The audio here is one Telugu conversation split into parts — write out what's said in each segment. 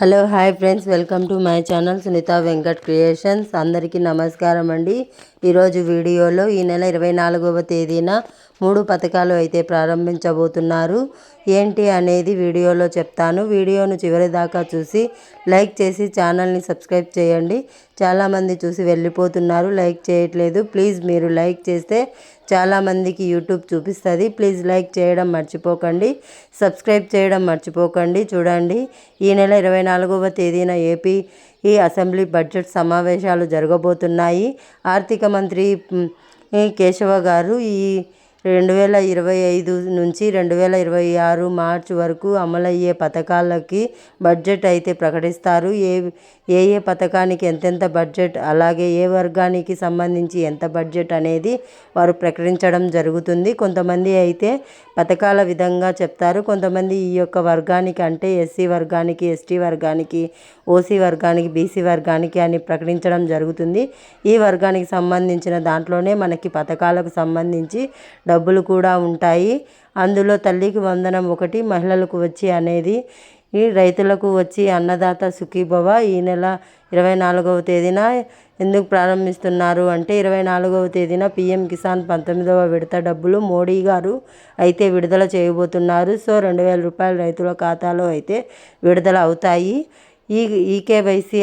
Hello hi friends. Welcome to my channel Sunitha Venkat creations. అందరికీ నమస్కారం అండి. ఈరోజు వీడియోలో ఈ నెల ఇరవై నాలుగవ తేదీన మూడు పథకాలు అయితే ప్రారంభించబోతున్నారు. ఏంటి అనేది వీడియోలో చెప్తాను. వీడియోను చివరి దాకా చూసి లైక్ చేసి ఛానల్ని సబ్స్క్రైబ్ చేయండి. చాలామంది చూసి వెళ్ళిపోతున్నారు. లైక్ చేయట్లేదు. ప్లీజ్ మీరు లైక్ చేస్తే చాలామందికి యూట్యూబ్ చూపిస్తుంది. ప్లీజ్ లైక్ చేయడం మర్చిపోకండి. సబ్స్క్రైబ్ చేయడం మర్చిపోకండి. చూడండి. ఈ నెల ఇరవై నాలుగవ తేదీన ఏపీ ఈ అసెంబ్లీ బడ్జెట్ సమావేశాలు జరగబోతున్నాయి. ఆర్థిక మంత్రి కేశవ గారు ఈ రెండు వేల ఇరవై ఐదు నుంచి రెండు వేల ఇరవై ఆరు మార్చి వరకు అమలయ్యే పథకాలకి బడ్జెట్ అయితే ప్రకటిస్తారు. ఏ ఏ ఏ పథకానికి ఎంతెంత బడ్జెట్ అలాగే ఏ వర్గానికి సంబంధించి ఎంత బడ్జెట్ అనేది వారు ప్రకటించడం జరుగుతుంది. కొంతమంది అయితే పథకాల విధంగా చెప్తారు. కొంతమంది ఈ యొక్క వర్గానికి అంటే ఎస్సీ వర్గానికి ఎస్టీ వర్గానికి ఓసీ వర్గానికి బీసీ వర్గానికి అని ప్రకటించడం జరుగుతుంది. ఈ వర్గానికి సంబంధించిన దాంట్లోనే మనకి పథకాలకు సంబంధించి డబ్బులు కూడా ఉంటాయి. అందులో తల్లికి వందనం ఒకటి మహిళలకు వచ్చి అనేది. ఈ రైతులకు వచ్చి అన్నదాత సుఖీభవ. ఈ నెల ఇరవై నాలుగవ తేదీన ఎందుకు ప్రారంభిస్తున్నారు అంటే ఇరవై నాలుగవ తేదీన పిఎం కిసాన్ పంతొమ్మిదవ విడత డబ్బులు మోడీ గారు అయితే విడుదల చేయబోతున్నారు. సో రెండు వేల రూపాయలు రైతుల ఖాతాలో అయితే విడుదల అవుతాయి. ఈ ఈకేవైసీ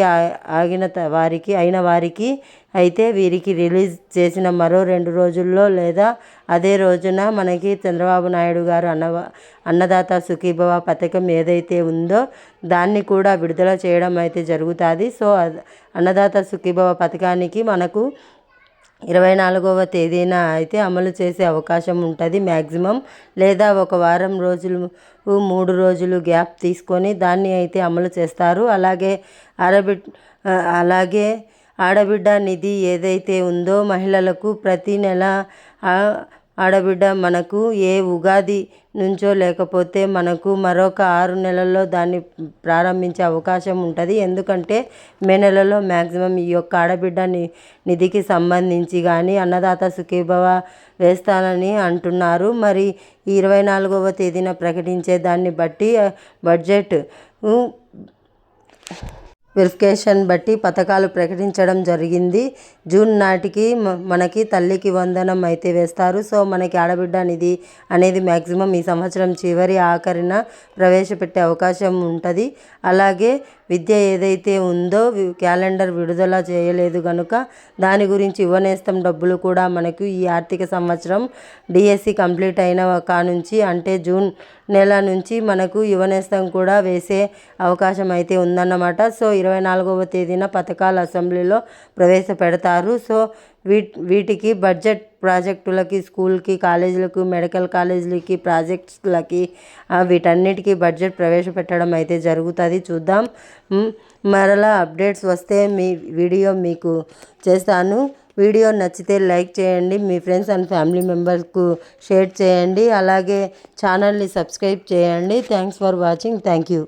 ఆగిన వారికి అయిన వారికి అయితే వీరికి రిలీజ్ చేసిన మరో రెండు రోజుల్లో లేదా అదే రోజున మనకి చంద్రబాబు నాయుడు గారు అన్న అన్నదాత సుఖీభవ పథకం ఏదైతే ఉందో దాన్ని కూడా విడుదల చేయడం అయితే జరుగుతుంది. సో అన్నదాత సుఖీభవ పథకానికి మనకు ఇరవై నాలుగవ తేదీన అయితే అమలు చేసే అవకాశం ఉంటుంది మ్యాక్సిమం లేదా ఒక వారం రోజులు మూడు రోజులు గ్యాప్ తీసుకొని దాన్ని అయితే అమలు చేస్తారు. అలాగే ఆడబిడ్ అలాగే ఆడబిడ్డ నిధి ఏదైతే ఉందో మహిళలకు ప్రతి నెల ఆడబిడ్డ మనకు ఏ ఉగాది నుంచో లేకపోతే మనకు మరొక ఆరు నెలల్లో దాన్ని ప్రారంభించే అవకాశం ఉంటుంది. ఎందుకంటే మే నెలలో మ్యాక్సిమం ఈ యొక్క ఆడబిడ్డ ని నిధికి సంబంధించి కానీ అన్నదాత సుఖీభవ వేస్తానని అంటున్నారు. మరి ఇరవై నాలుగవ తేదీన ప్రకటించే దాన్ని బట్టి బడ్జెట్ వెరిఫికేషన్ బట్టి పథకాలు ప్రకటించడం జరిగింది. జూన్ నాటికి మనకి తల్లికి వందనం అయితే వేస్తారు. సో మనకి ఆడబిడ్డ నిధి అనేది మ్యాక్సిమం ఈ సంవత్సరం చివరి ఆఖరిన ప్రవేశపెట్టే అవకాశం ఉంటుంది. అలాగే విద్య ఏదైతే ఉందో క్యాలెండర్ విడుదల చేయలేదు కనుక దాని గురించి ఇవ్వనేస్తం డబ్బులు కూడా మనకు ఈ ఆర్థిక సంవత్సరం డిఎస్సి కంప్లీట్ అయిన కానుంచి అంటే జూన్ నెల నుంచి మనకు యువనేస్తం కూడా వేసే అవకాశం అయితే ఉందన్నమాట. సో ఇరవై నాలుగవ తేదీన పథకాలు అసెంబ్లీలో ప్రవేశపెడతారు సో వీ వీటికి బడ్జెట్ ప్రాజెక్టులకి స్కూల్కి కాలేజీలకు మెడికల్ కాలేజీలకి ప్రాజెక్ట్స్లకి వీటన్నిటికీ బడ్జెట్ ప్రవేశపెట్టడం అయితే జరుగుతుంది. చూద్దాం. మరలా అప్డేట్స్ వస్తే మీ వీడియో మీకు చేస్తాను. వీడియో నచ్చితే లైక్ చేయండి మీ ఫ్రెండ్స్ అండ్ ఫ్యామిలీ మెంబర్స్కు షేర్ చేయండి అలాగే ఛానల్ని సబ్స్క్రైబ్ చేయండి. Thanks for watching. Thank you.